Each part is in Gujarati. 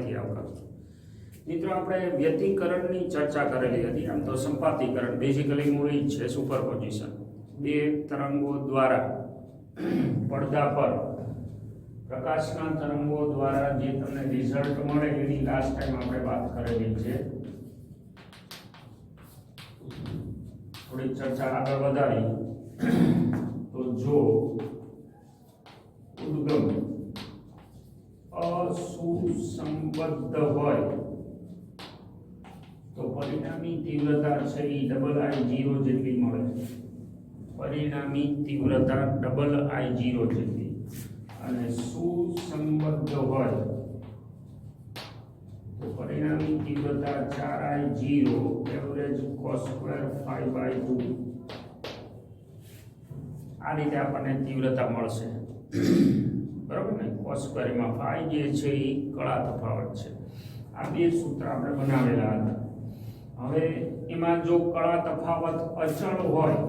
ફરીથી આવકાર મિત્રો, આપણે વ્યતિકરણની ચર્ચા કરેલી હતી. આમ તો સંપાતીકરણ બેઝિકલી મૂળ જ છે સુપરપોઝિશન બે તરંગો દ્વારા પડદા પર પ્રકાશના તરંગો દ્વારા જે તમને રિઝલ્ટ મળે એની લાસ્ટ ટાઈમ આપણે વાત કરેલી છે. થોડી ચર્ચા આગળ વધારી. તો જો ઉદ્ગમ અસુસંબદ્ધ હોય તો પરિણામી તીવ્રતા છે એ ડબલ આઈ જીરો જેટલી મળે પરિણામી તીવ્રતા ડબલ આઈ જીરો જેટલી. અને સુસંબદ્ધ હોય તો પરિણામી તીવ્રતા ચાર I zero average cos square five by two આ રીતે આપણને તીવ્રતા મળશે. બરાબર ને? કોસ સ્ક્વેરમાં ફાઈ જે છે એ કળા તફાવત છે. આ બે સૂત્ર આપણે બનાવેલા હતા. હવે એમાં જો કળા તફાવત અચળ હોય,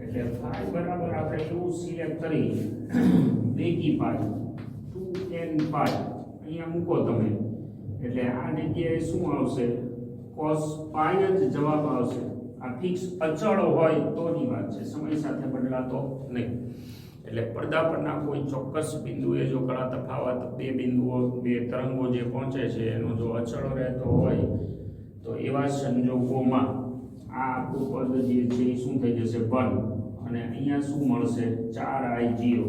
એટલે ફાઈ બરાબર આપણે એવું સિલેક્ટ કરી? બેકી પાઈ ટુ એન પાઈ અહીંયા મૂકો તમે. એટલે આ જગ્યાએ શું આવશે? કોસ પાઈ જ જવાબ આવશે. આ ફિક્સ અચળ હોય તોની વાત છે. સમય સાથે બદલાતો નહીં. એટલે પડદા પરના કોઈ ચોક્કસ બિંદુએ જો કળા તફાવત બે બિંદુઓ, બે તરંગો જે પહોંચે છે, એનો જો અચળ રહેતો હોય, તો એવા સંજોગોમાં આ આખું પદ જે છે એ શું થઈ જશે? બંધ અને અહીંયા શું મળશે? ચાર આઈ જીરો.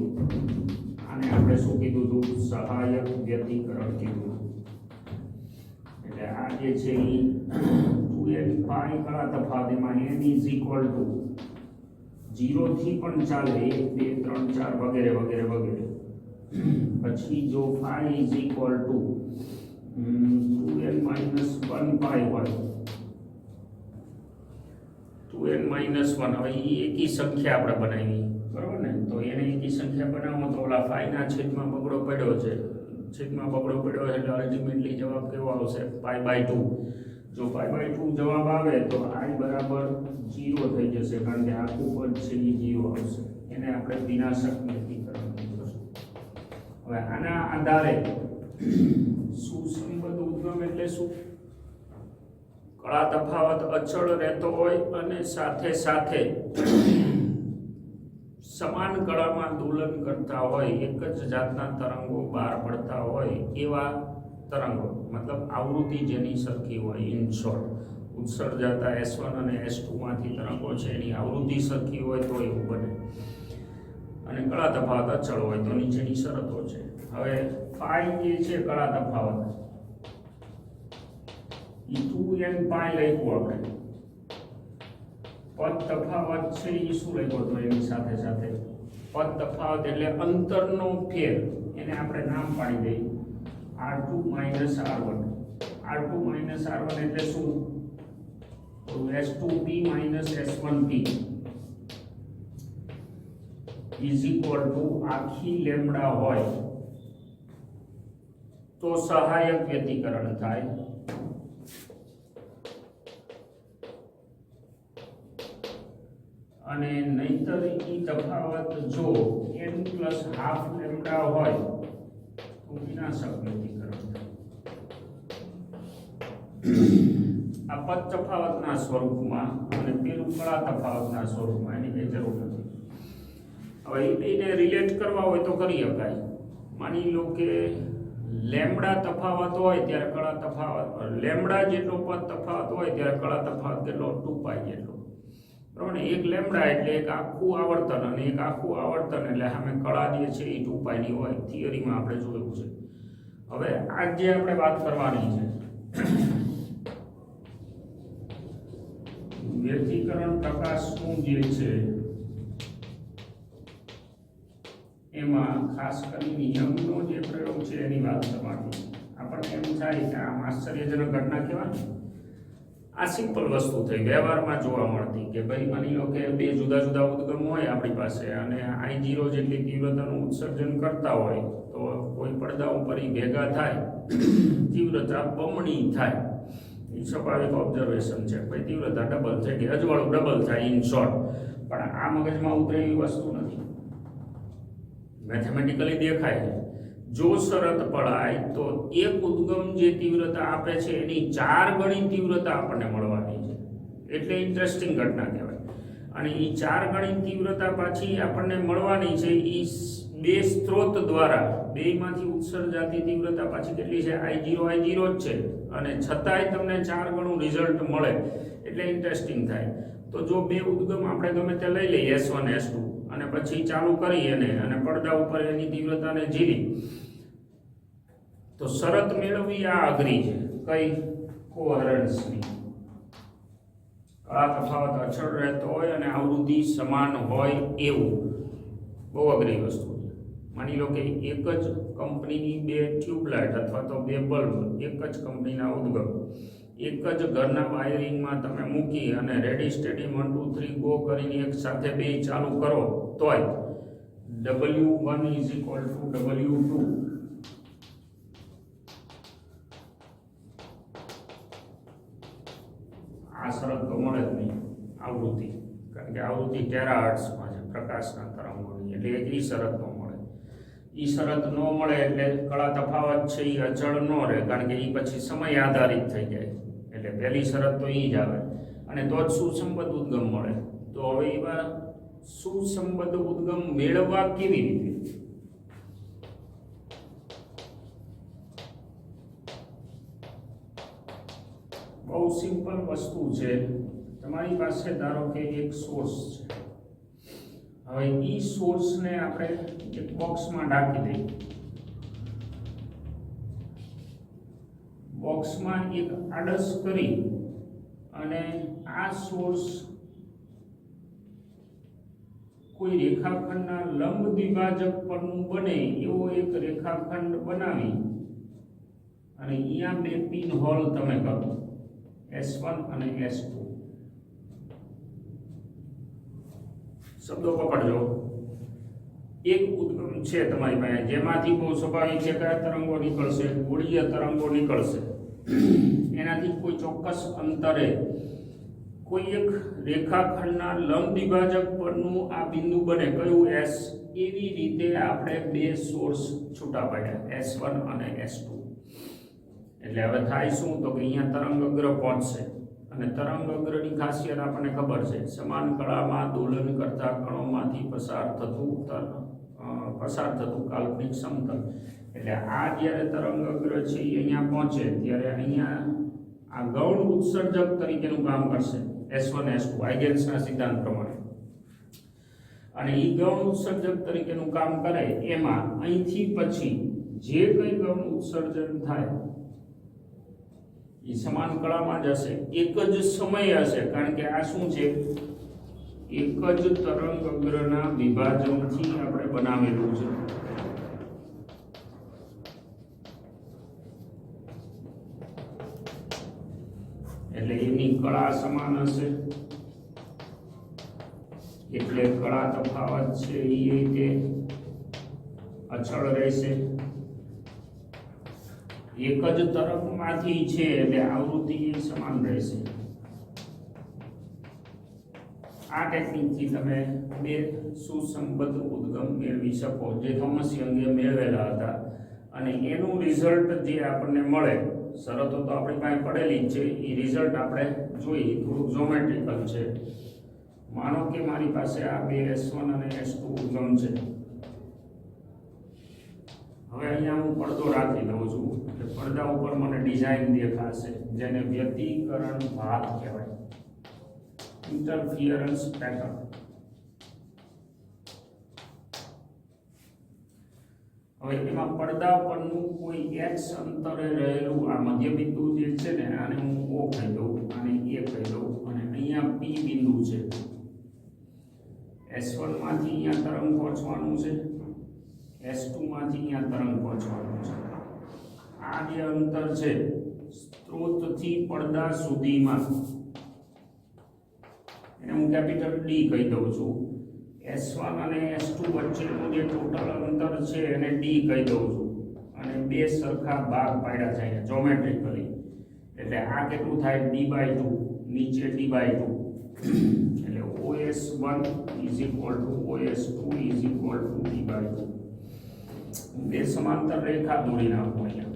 આને આપણે શું કીધું હતું? સહાયક વ્યતિકરણ કીધું. એટલે આ જે છે એ એન પાઈ કળા તફાવત એમાં એન ઇઝ ઇક્વલ ટુ થી પણ ચાલે એક, બે, ત્રણ, ચાર, વગેરે વગેરે વગેરે. પછી જો pi is equal to two n minus one pi હોય ટુ એન માઇનસ વન હવે એ એકી સંખ્યા આપણે બનાવી. બરાબર ને? તો એને એકી સંખ્યા બનાવો તો ઓલા ફાઈના છેદમાં બગડો પડ્યો છે. છેદમાં બગડો પડ્યો એટલે અલ્ટિમેટલી જવાબ કેવો આવશે? પાઈ બાય ટુ જો પાઈ બાય જવાબ આવે તો આઈ બરાબર જીરો થઈ જશે, કારણ કે આખું પદ છે, એ જીરો આવશે. એને આપણે વિનાશક કહીશું હવે આના આધારે સુસંબદ્ધ ઉદ્ગમ એટલે શું? કળા તફાવત અચળ રહેતો હોય અને સાથે સાથે સમાન કળામાં દોલન કરતા હોય, એક જ જાતના તરંગો બહાર પડતા હોય એવા તરંગો, મતલબ આવૃત્તિ જેની સરખી હોય ઇન શોર્ટ ઉત્સર્જાતા એસ વન અને એસ ટુમાંથી તરંગો છે, એની આવૃત્તિ સરખી હોય તો એવું બને. અને કળા તફાવત અચળ હોય તો નીચેની શરતો છે. હવે ફાઈ જે છે કળા તફાવત? ઈ ટુ એન પાઈ લખ્યું આપણે. પદ તફાવત છે એ શું લખ્યો હતો એની સાથે સાથે? પદ તફાવત એટલે અંતરનો ફેર. એને આપણે નામ પાડી દઈએ. R two minus R one R two minus R one એટલે શું? S two P minus S one to આખી લેમડા હોય તો સહાયક વ્યતિકરણ થાય. અને નહીતર ઈ તફાવત જો n પ્લસ હાફ લેમડા હોય તો વિનાશક વ્યતિકરણ. આ પદ તફાવતના સ્વરૂપમાં અને પેલું કળા તફાવતના સ્વરૂપમાં એની કઈ જરૂર નથી. હવે એ રિલેટ કરવા હોય તો કરી શકાય. માની લો કે લેમડા તફાવત હોય ત્યારે કળા તફાવત લેમડા જેટલો પદ તફાવત હોય ત્યારે કળા તફાવત કેટલો? ટુ પાય જેટલો. બરાબર એક લેમડા એટલે એક આખું આવર્તન અને એક આખું આવર્તન એટલે સામે કળા જે છે એ ટુ પાયની હોય થિયરીમાં આપણે જોયું છે. હવે આજ જે આપણે વાત કરવાની છે વ્યતિકરણ પ્રકાશનું જે છે? એમાં ખાસ કરીને નિયમનો જે પ્રયોગ છે એની વાત કરવાની. આપણને એમ થાય કે આમ આશ્ચર્યજનક ઘટના કહેવાય. આ સિમ્પલ વસ્તુ થઈ. વ્યવહારમાં જોવા મળતી કે ભાઈ માની લો કે બે જુદા જુદા ઉદ્ગમ હોય આપણી પાસે અને આઈ જીરો જેટલી તીવ્રતાનું ઉત્સર્જન કરતા હોય તો કોઈ પડદા ઉપર ભેગા થાય. તીવ્રતા બમણી થાય. સ્વાભાવિક ઓબ્ઝર્વેશન છે. કોઈ તીવ્રતા ડબલ થઈ કે અજવાળું ડબલ થાય ઇન શોર્ટ પણ આ મગજમાં ઉતરે એવી વસ્તુ નથી. મેથેમેટિકલી દેખાય છે. જો શરત પડાય તો એક ઉદ્ગમ જે તીવ્રતા આપે છે એની ચાર ગણી તીવ્રતા આપણને મળવાની છે. એટલે ઇન્ટરેસ્ટિંગ ઘટના કહેવાય. અને એ ચાર ગણી તીવ્રતા પાછી આપણને મળવાની છે એ બે સ્ત્રોત દ્વારા બેમાંથી ઉત્સર્જાતી તીવ્રતા પાછી કેટલી છે? આઈ જીરો આઈ જીરો જ છે. અને છતાંય તમને ચાર ગણું રિઝલ્ટ મળે. એટલે ઇન્ટરેસ્ટિંગ થાય. તો જો બે ઉદ્ગમ આપણે ગમે તે લઈ લઈએ, એસ વન, એસ ટુ, અને પછી ચાલુ કરી એને અને પડદા ઉપર એની તીવ્રતાને જીરી તો શરત મેળવવી આ અઘરી છે. કઈ? કોહરન્સની આ તફાવત અચળ રહેતો હોય અને આવૃત્તિ સમાન હોય એવું. બહુ અઘરી વસ્તુ. માની લો કે એક જ કંપનીની બે ટ્યુબલાઇટ અથવા તો બે બલ્બ, એક જ કંપનીના ઉદ્ગમ, એક જ ઘરના વાયરિંગમાં તમે મૂકી અને ready steady one two three go કરીને એક સાથે બે ચાલુ કરો, તોય W one is equal to W two આ શરત તો મળે જ નહીં, આવૃત્તિ. કારણ કે આવૃત્તિ ટેરા આર્ટ્સમાં છે, પ્રકાશના તરંગોની. એટલે એ શરત ઈ શરત ન મળે એટલે કળા તફાવત છે એ અચળ ન રહે, કારણ કે એ પછી સમય આધારિત થઈ જાય એટલે પહેલી શરત તો એ જ આવે. અને તો જ સુસંબદ્ધ ઉદ્ગમ મળે. તો હવે એવા સુસંબદ્ધ ઉદ્ગમ મેળવવા કેવી રીતે? બહુ સિમ્પલ વસ્તુ છે. તમારી પાસે ધારો કે એક સોર્સ છે. હવે ઈ સોર્સને આપણે એક બોક્સમાં ઢાંકી દઈએ. બોક્સમાં એક આડસ કરી અને આ સોર્સ કોઈ રેખાખંડના લંબ દ્વિભાજક પરનું બને એવો એક રેખાખંડ બનાવી અને અહીંયા બે પિન હોલ તમે કરો. S1 અને S2 શબ્દો પકડજો. એક ઉદ્ગમ છે તમારી પાસે. જેમાંથી બહુ સ્વાભાવિક છે કયા તરંગો નીકળશે? ગોળીય તરંગો નીકળશે. એનાથી કોઈ ચોક્કસ અંતરે કોઈ એક રેખાખંડના લંબ વિભાજક પરનું આ બિંદુ બને. કયું? એસ. એવી રીતે આપણે બે સોર્સ છૂટા પાડ્યા. એસ વન અને એસ ટુ. એટલે હવે થાય શું? તો કે અહીંયા તરંગ અગ્ર પહોંચશે. અને તરંગ અગ્રની ખાસિયત આપણને ખબર છે. સમાન કળામાં દોલન કરતા કણોમાંથી પસાર થતું પસાર થતું કાલ્પનિક સમતલ. એટલે આ જ્યારે તરંગ અગ્ર છે એ અહીંયા પહોંચે, ત્યારે અહીંયા આ ગૌણ ઉત્સર્જક તરીકેનું કામ કરશે. એસ વન એસ ટુ આઈગેન્સના સિદ્ધાંત પ્રમાણે. અને એ ગૌણ ઉત્સર્જક તરીકેનું કામ કરે એમાં અહીંથી પછી જે કંઈ ગૌણ ઉત્સર્જન થાય એ સમાન કળામાં જ હશે. એક જ સમય હશે, કારણ કે આ શું છે? એક જ તરંગ અગ્રના વિભાજનથી આપણે બનાવેલું છે. એટલે એની કળા સમાન હશે. એટલે કળા તફાવત છે એ રીતે અચળ રહેશે. એક જ તરફમાંથી છે એટલે આવૃત્તિ સમાન રહેશે. આ ટેકનિકથી તમે બે સુસંબદ્ધ ઉદ્ગમ મેળવી શકો જે થોમસ યંગે મેળવેલા હતા. અને એનું રિઝલ્ટ જે આપણને મળે, શરતો તો આપણી પાસે પડેલી જ છે, એ રિઝલ્ટ આપણે જોઈ, થોડુંક જોમેટ્રિકલ છે. માનો કે મારી પાસે આ બે એસ વન અને એસ ટુ ઉદ્ગમ છે. હવે અહીંયા હું પડદો રાખી દઉં છું એટલે પડદા ઉપર મને ડિઝાઇન દેખાશે, જેને વ્યતિકરણ ભાત કહેવાય. ઇન્ટરફિયરન્સ પેટર્ન હવે એમાં પડદા પરનું કોઈ એક્સ અંતરે રહેલું આ મધ્યબિંદુ જે છે ને, આને હું ઓ કહી દઉં, આને એ કહી દઉં, અને અહીંયા પી બિંદુ છે. એસમાંથી અહીંયા તરંગ પહોંચવાનું છે. એસમાંથી અહીંયા તરંગ પહોંચવાનું છે? આ જે અંતર છે, સ્ત્રોતથી પડદા સુધીમાં. એને હું કેપિટલ ડી કહી દઉં છું. એસ વન અને એસ ટુ વચ્ચેનું જે ટોટલ અંતર છે, એને ડી કહી દઉં છું. અને બે સરખા ભાગ પાડ્યા છે અહીંયા જોમેટ્રિકલી એટલે આ કેટલું થાય? ડી બાય ટુ નીચે ડી બાય ટુ એટલે OS one is equal to OS two is equal to D by two બે સમાંતર રેખા દોરી નાખું અહીંયા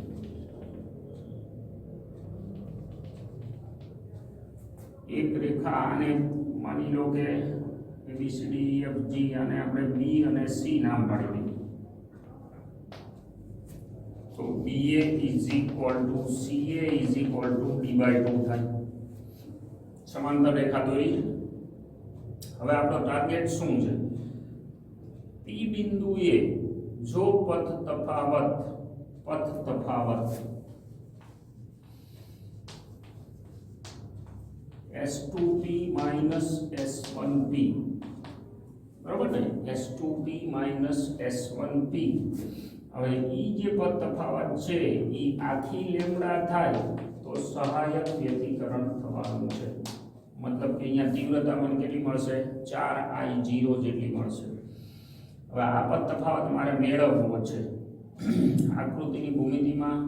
એક રેખા આને માની લો કે એબીસીડી એફ જી અને આપણે બી અને સી નામ પાડી દઈએ તો B A is equal to C A is equal to D by two થાય સમાંતર રેખા દોરી હવે આપણો ટાર્ગેટ શું છે પી બિંદુએ જો પથ તફાવત પથ તફાવત S two P minus S one P બરાબર ને S two P minus S one P હવે ઈ જે પદ તફાવત છે ઈ આખી લેમડા થાય તો સહાયક વ્યતિકરણ થવાનું છે મતલબ કે અહીંયા તીવ્રતા મને કેટલી મળશે ચાર આઈ જીરો જેટલી મળશે હવે આ તફાવત મારે મેળવવો છે. આકૃતિની ભૂમિતિમાં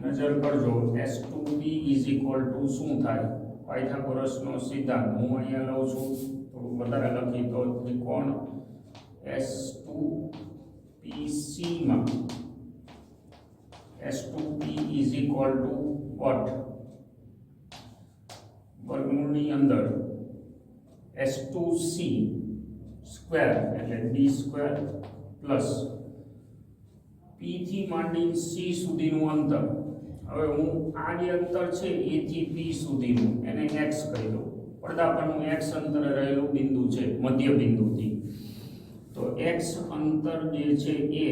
નજર કરજો. S two B is equal to શું થાય? પાયથાગોરસનો સિદ્ધાંત. હું અહીંયા લઉં છું. થોડું વધારે લખી તો ત્રિકોણ S two પીસીમાં S two P is equal to what વર્ગમૂળની અંદર એસ ટુ સી સ્ક્વેર એટલે ડી સ્ક્વેર પ્લસ પી થી માંડી સી સુધીનું અંતર. હવે હું આ જે અંતર છે એ થી પી સુધીનું એને એક્સ કહી દઉં. પડદા પરનું એક્સ અંતરે રહેલું બિંદુ છે મધ્ય બિંદુથી તો એક્સ અંતર જે છે એ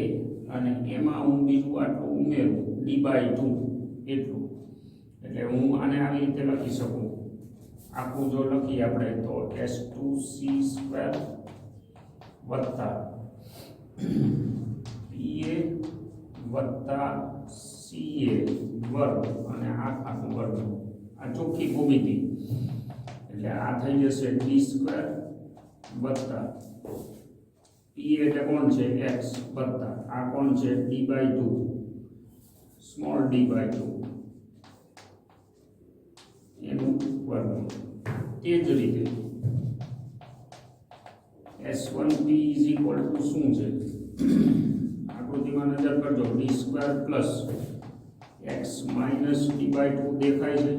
અને એમાં હું બીજું આટલું ઉમેરું ડી બાય ટુ એટલું. એટલે હું આને આવી રીતે લખી શકું. આખું જો લખીએ આપણે તો એસ ટુ સી સ્ક્વેર વત્તા. પીએ વત્તા સીએ વર્ગ અને આ આખું વર્ગ. આ ચોખ્ખી ભૂમિતિ. એટલે આ થઈ જશે ડી સ્ક્વેર વત્તા. પી એટલે કોણ છે? એક્સ વત્તા. આ કોણ છે? D by two. Small D by two. એનું વર્ગ તે જ રીતે. S one P is equal to શું છે? આકૃતિમાં નજર કરજો. D square plus X minus D by two દેખાય છે.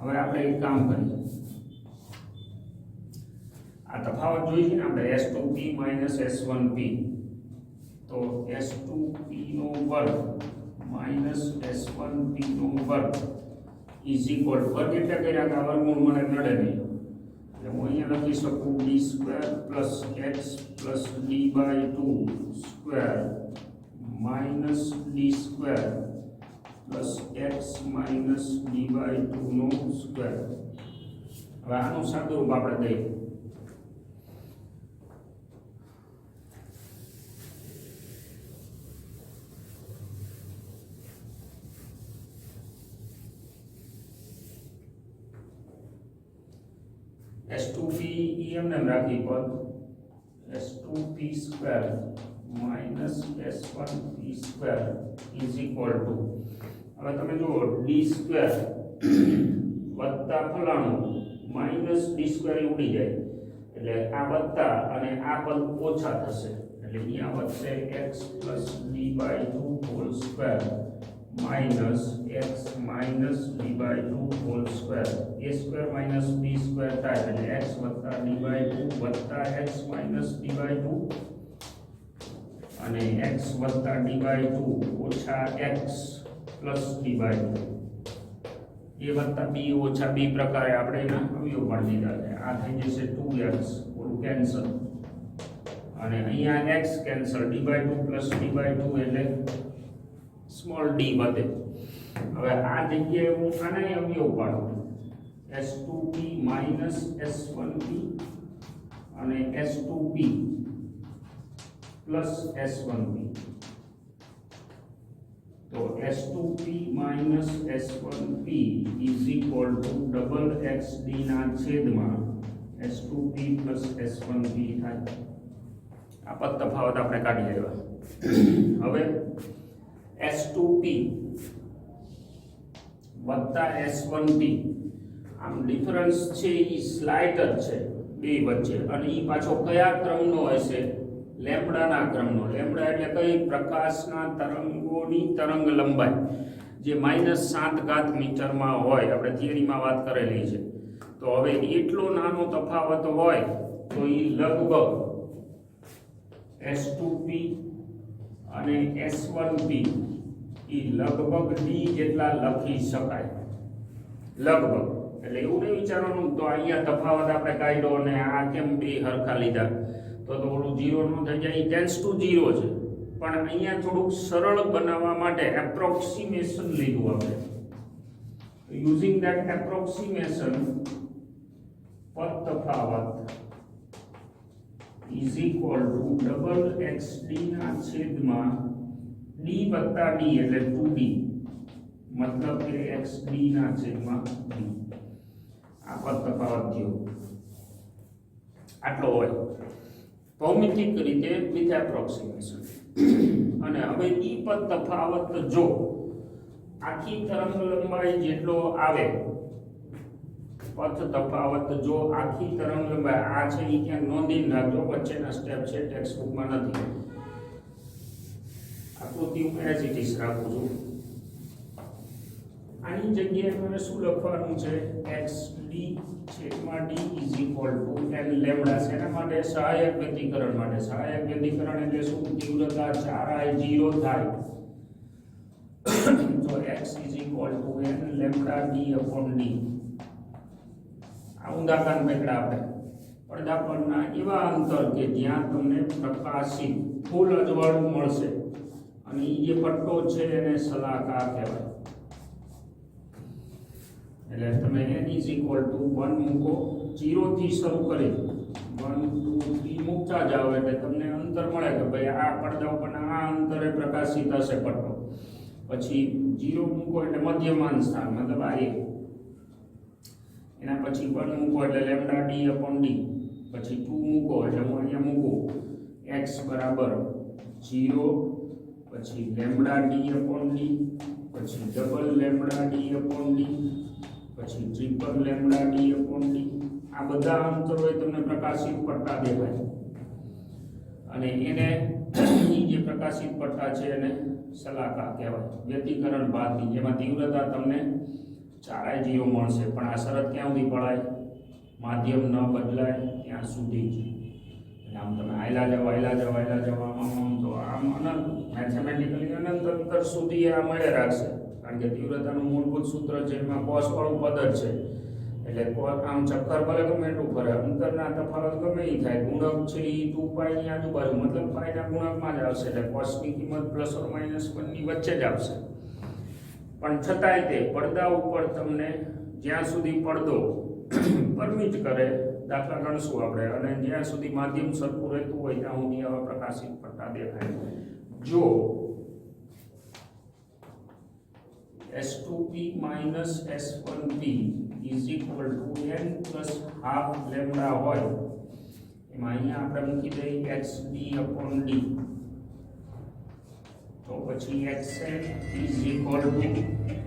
હવે આપણે એક કામ કરીએ. આ તફાવત જોઈએ છે ને આપણે S two P minus S one P તો એસ ટુ પી નો વર્ગ માઇનસ એસ વન પી નો વર્ગ ઇઝ ઇક્વલ વર્ગ એટલે કર્યા કે આ વર્ગમૂળ મને નડે નહીં. હું અહીંયા લખી શકું D square plus X plus D by two square minus D square plus X minus D by ટુનો square હવે આનું સાદુરૂપ આપણે દઈએ એસ ટુ પી એમને એમ રાખી પદ. S two P square minus S one P square is equal to હવે તમે જુઓ ડી સ્ક્વેર વત્તા ફલાણું માઇનસ ડી સ્ક્વેર ઉડી જાય. એટલે આ વત્તા અને આ પદ ઓછા થશે. એટલે અહીંયા વધશે X plus D by two whole square minus X minus D by two whole square A square minus B square થાય એટલે એક્સ વત્તા ડી બાય ટુ વત્તા X minus D by two અને એક્સ વત્તા ડી બાય ટુ ઓછા X plus D by two A વત્તા બી ઓછા બી પ્રકારે આપણે એના અવયવ પણ દીધા છે. આ થઈ જશે ટુ એક્સ ઓલું કેન્સલ અને અહીંયા X cancel D by two plus D by two એટલે સ્મોલ ડી વધે. હવે આ જગ્યાએ હું આને અવયવ પાડું. S two P minus S one P અને S two P plus S one P તો S two P minus S one P is equal to double X D ના છેદમાં S two P plus S one P થાય. આ પદ તફાવત આપણે કાઢી આવ્યા હવે એસ ટુ પી વત્તા એસ વન પી આમ ડિફરન્સ છે એ સ્લાઇટ જ છે, બે વચ્ચે. અને એ પાછો કયા ક્રમનો હશે લેમ્બડાના ક્રમનો. લેમ્બડા એટલે કઈ? પ્રકાશના તરંગોની તરંગ લંબાઈ. જે માઇનસ સાત ઘાત મીટરમાં હોય. આપણે થિયરીમાં વાત કરેલી છે. તો હવે એટલો નાનો તફાવત હોય, તો એ લગભગ એસ ટુ પી અને એસ વન પી એ લગભગ ડી જેટલા લખી શકાય. લગભગ. એટલે એવું નહીં વિચારવાનું તો અહીંયા તફાવત આપણે કાઢ્યો અને આ કેમ બે હરખા લીધા? તો તો ઓલું જીરો નો થઈ જાય. ટેન્સ ટુ ઝીરો છે. પણ અહીંયા થોડુંક સરળ બનાવવા માટે એપ્રોક્સિમેશન લીધું આપણે. યુઝિંગ ધેટ એપ્રોક્સિમેશન પદ તફાવત. Is equal to double X D ના છેદમાં ડી વત્તા ડી એટલે ટુ ડી મતલબ કે એક્સ ડી ના છેદમાં ડી આ પદ તફાવત થયો. આટલો હોય. ભૌમિતિક રીતે? વિથ એપ્રોક્સિમેશન અને હવે ઈ પદ તફાવત જો આખી તરંગ લંબાઈ જેટલો આવે, પથ તફાવત જો આખી તરંગ લંબાઈ આ છે એ ક્યાંક નોંધીને રાખજો વચ્ચેના સ્ટેપ છે ટેક્સ્ટ બુકમાં નથી. આકૃતિ હું એઝ ઇટ ઇઝ રાખું છું. આની જગ્યાએ મને શું લખવાનું છે? એક્સ ડી છેદમાં D is equal to N lambda છે. એના માટે સહાયક વ્યક્તિકરણ માટે. સહાયક વ્યક્તિકરણ એટલે શું? તીવ્રતા ચાર આઈ જીરો થાય. તો X is equal to N lambda D upon D આ ઊંધા કાન પકડા આપણે. પડદા પરના એવા અંતર કે જ્યાં તમને પ્રકાશિત ફૂલ અજવાળું મળશે. અને એ જે પટ્ટો છે એને સલાહકાર કહેવાય. એટલે તમે n is equal to one મૂકો જીરોથી શરૂ કરી વન ટુ થ્રી મૂકતા જાઓ એટલે તમને અંતર મળે કે ભાઈ આ પડદા ઉપરના આ અંતરે પ્રકાશિત હશે પટ્ટો. પછી જીરો મૂકો એટલે મધ્યમાન સ્થાન, મતલબ આ એક. એના પછી વન મૂકો એટલે લેમડા ડી અપોન ડી પછી ટુ મૂકો એટલે હું અહીંયા મૂકું. એક્સ બરાબર જીરો પછી લેમડા ડી અપોન ડી પછી double lambda D upon D પછી triple lambda D upon D આ બધા અંતરોએ તમને પ્રકાશિત પટ્ટા દેખાય. અને એને જે પ્રકાશિત પટ્ટા છે એને સલાકા કહેવાય. વ્યતિકરણ બાદની જેમાં તીવ્રતા તમને ચારાય જીવો મળશે. પણ આ શરત ક્યાં સુધી પડાય? માધ્યમ ન બદલાય ત્યાં સુધી જ. આમ તમે આયલા જાઓ આયલા જાઓ આયલા જાઓ આમ અનંત. મેથેમેટિકલી અનંત અંતર સુધી આ મળે રાખશે. કારણ કે તીવ્રતાનું મૂળભૂત સૂત્ર છે, એમાં કોસ વાળું પદ છે. એટલે આમ ચક્કર ભલે ગમે એટલું ફરે, અંતરના તફાવત ગમે એ થાય. ગુણક છે એ ટુ પાઈની આજુબાજુ, મતલબ પાઈના ગુણકમાં જ આવશે. એટલે કોસની કિંમત પ્લસ ઓર માઇનસ વનની વચ્ચે જ આવશે. પણ છતાંય તે પડદા ઉપર તમને જ્યાં સુધી પડદો પરમિટ કરે, દાખલા ગણશું આપણે. અને જ્યાં સુધી માધ્યમ સરખું રહેતું હોય, ત્યાં સુધી આવા પ્રકાશિત પટ્ટા દેખાય જો S2p minus S1p is equal to n plus half lambda હોય એમાં અહીંયા આપણે મૂકી દઈએ xd upon d તો પછી xn is equal to આ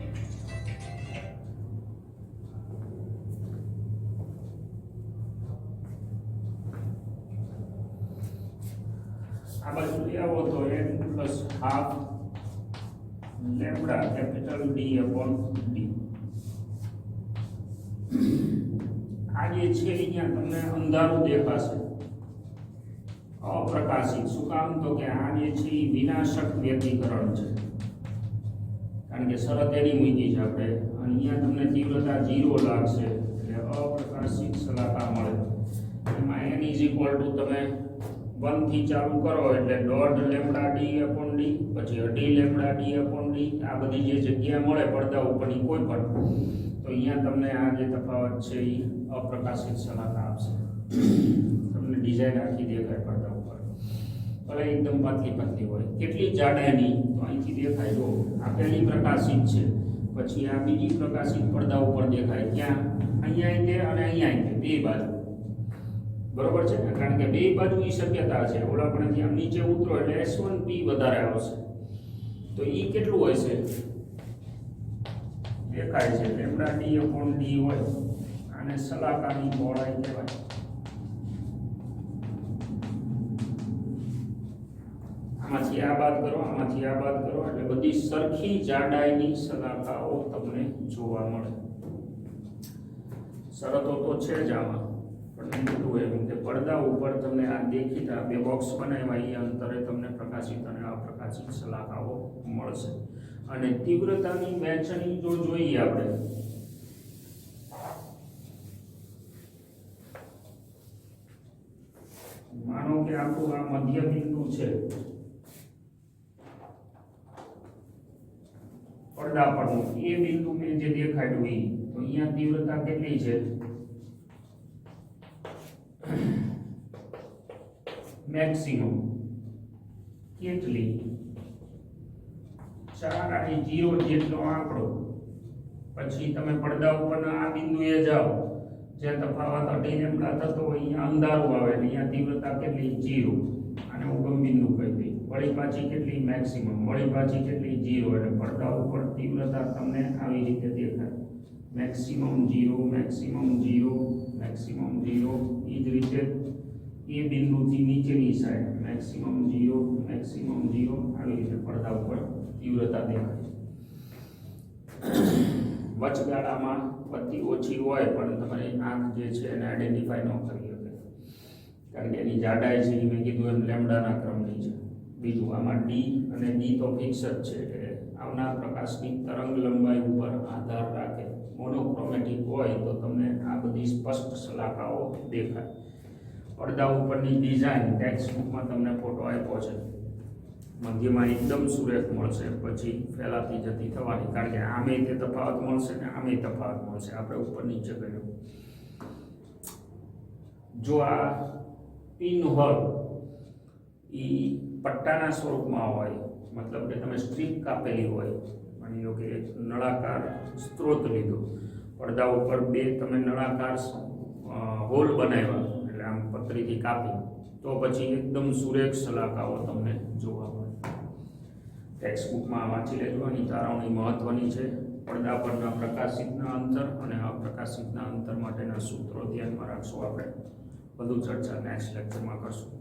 Upon D આ જે છે અહીંયા તમને અંધારું દેખાશે. અપ્રકાશિત. શું કામ? તો કે આ જે છે એ વિનાશક વ્યતિકરણ છે. કારણ કે શરત એની મૂકી છે આપણે. અહીંયા તમને તીવ્રતા જીરો લાગશે. એટલે અપ્રકાશિત સલાહકાર મળે. એમાં એન ઇઝ ઇક્વલ ટુ તમે વનથી ચાલુ કરો એટલે દોઢ લેમડા ડી અપોન ડી પછી અઢી લેમડા ડી અપોન ડી આ બધી જે જગ્યા મળે પડદા ઉપરની કોઈ પણ, તો અહીંયા તમને આ જે તફાવત છે એ અપ્રકાશિત સલાહકાર આપશે. તમને ડિઝાઇન આખી દેખાય પડદા ઉપર. ભલે એકદમ પાતળી પાતળી હોય. કેટલી જાડાઈની તો અહીંથી દેખાય, જો, આ પહેલી પ્રકાશિત છે, પછી આ બીજી પ્રકાશિત પડદા ઉપર દેખાય. ક્યાં અહીંયા તે અને અહીંયા તે, બે બાજુ. બરોબર છે કારણ કે બે બાજુ એ શક્યતા છે. ઓલા પણ આમ નીચે ઉતરો એટલે એસ વન પી વધારે આવશે. તો એ કેટલું હોય છે? દેખાય છે. લેમડા ડી અપોન ડી હોય. આને સલાકાની પહોળાઈ કહેવાય. આમાંથી આ બાદ કરો, આમાંથી આ બાદ કરો. એટલે બધી સરખી જાડાઈની સલાકાઓ તમને જોવા મળે. શરતો તો છે જ આમાં. પણ એમ કે પડદા ઉપર તમને આ દેખીતા બે બોક્સ બનાવ્યા એ અંતરે તમને પ્રકાશિત અને અપ્રકાશિત સલાકાઓ મળશે. અને તીવ્રતાની વહેંચણી જો જોઈએ આપણે, માનો કે આખું આ મધ્ય બિંદુ છે, પડદા પરનું, એ બિંદુ મેં જે દેખાડ્યું એ તો અહીંયા તીવ્રતા કેટલી છે? મેક્સિમમ કેટલી? ચાર અને જીરો જેટલો આંકડો. પછી તમે પડદા ઉપરના આ બિંદુએ જાઓ. જે તફાવત અઢી લેમડા થતો હોય, અહીંયા અંધારું આવે અહીંયા તીવ્રતા કેટલી? જીરો. અને ઉગમ બિંદુ કહી દઈ. વળી પાછી કેટલી? મેક્સિમમ વળી પાછી કેટલી? જીરો. એટલે પડદા ઉપર તીવ્રતા તમને આવી રીતે દેખાય. Maximum zero maximum zero maximum એ બિંદુથી નીચેની side maximum zero maximum zero આવી રીતે પડદા ઉપર તીવ્રતા દેખાય વચગાળામાં પત્તી ઓછી હોય પણ તમારી આંખ જે છે એને આઈડેન્ટિફાઈ ન કરી શકે. કારણ કે એની જાડાઈ છે એ મેં કીધું એમ લેમડાના ક્રમની છે. બીજું આમાં ડી અને ડી તો ફિક્સ જ છે એટલે આવનાર પ્રકાશની તરંગ લંબાઈ ઉપર આધાર રાખે. મોનોક્રોમેટિક હોય તો તમને આ બધી સ્પષ્ટ સલાકાઓ દેખાય. પડદા ઉપરની ડિઝાઇન ટેક્સ્ટ બુકમાં તમને ફોટો આપ્યો છે. મધ્યમાં એકદમ સુરેખ મળશે. પછી ફેલાતી જતી થવાની, કારણ કે આમે તે તફાવત મળશે ને આમે તફાવત મળશે. આપણે ઉપર નીચે કર્યું. જો આ પિન હોલ એ પટ્ટાના સ્વરૂપમાં હોય, મતલબ કે તમે સ્ટ્રીપ કાપેલી હોય, માની લો કે નળાકાર સ્ત્રોત લીધો, પડદા ઉપર બે તમે નળાકાર હોલ બનાવ્યા આમ પતરીથી કાપી, તો પછી એકદમ સુરેખ સલાકાઓ તમને જોવા મળે. ટેક્સ્ટ બુકમાં વાંચી લેજો, આની તારવણી મહત્વની છે. પડદા પરના પ્રકાશિતના અંતર અને અપ્રકાશિતના અંતર માટેના સૂત્રો ધ્યાનમાં રાખશો આપણે. વધુ ચર્ચા નેક્સ્ટ લેક્ચરમાં કરશું.